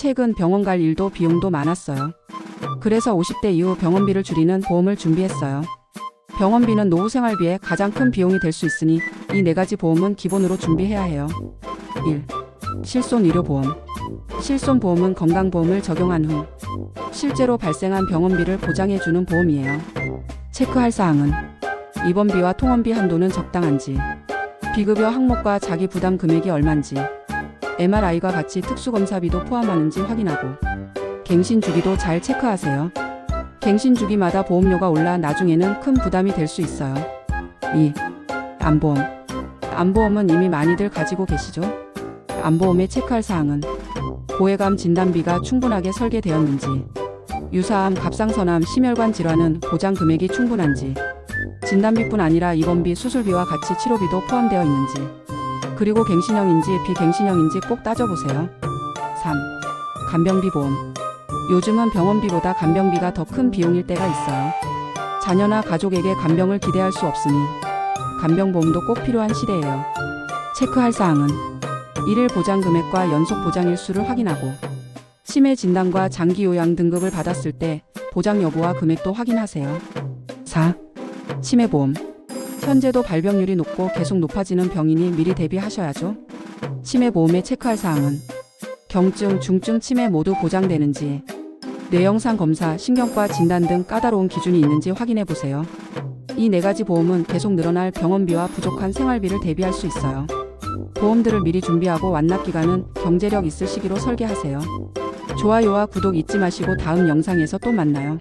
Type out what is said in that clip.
최근 병원 갈 일도 비용도 많았어요. 그래서 50대 이후 병원비를 줄이는 보험을 준비했어요. 병원비는 노후 생활비에 가장 큰 비용이 될 수 있으니 이 네 가지 보험은 기본으로 준비해야 해요. 1. 실손 의료보험. 실손 보험은 건강보험을 적용한 후 실제로 발생한 병원비를 보장해 주는 보험이에요. 체크할 사항은 입원비와 통원비 한도는 적당한지, 비급여 항목과 자기 부담 금액이 얼만지, MRI과 같이 특수검사비도 포함하는지 확인하고, 갱신 주기도 잘 체크하세요. 갱신 주기마다 보험료가 올라 나중에는 큰 부담이 될 수 있어요. 2. 암보험. 암보험은 이미 많이들 가지고 계시죠? 암보험에 체크할 사항은 고해감 진단비가 충분하게 설계되었는지, 유사암, 갑상선암, 심혈관 질환은 보장 금액이 충분한지, 진단비뿐 아니라 입원비, 수술비와 같이 치료비도 포함되어 있는지, 그리고 갱신형인지 비갱신형인지 꼭 따져보세요. 3. 간병비 보험. 요즘은 병원비보다 간병비가 더 큰 비용일 때가 있어요. 자녀나 가족에게 간병을 기대할 수 없으니 간병보험도 꼭 필요한 시대예요. 체크할 사항은 일일 보장 금액과 연속 보장 일수를 확인하고 치매 진단과 장기 요양 등급을 받았을 때 보장 여부와 금액도 확인하세요. 4. 치매 보험. 현재도 발병률이 높고 계속 높아지는 병이니 미리 대비하셔야죠. 치매 보험에 체크할 사항은 경증, 중증 치매 모두 보장되는지, 뇌영상 검사, 신경과 진단 등 까다로운 기준이 있는지 확인해 보세요. 이 네 가지 보험은 계속 늘어날 병원비와 부족한 생활비를 대비할 수 있어요. 보험들을 미리 준비하고 완납 기간은 경제력 있을 시기로 설계하세요. 좋아요와 구독 잊지 마시고 다음 영상에서 또 만나요.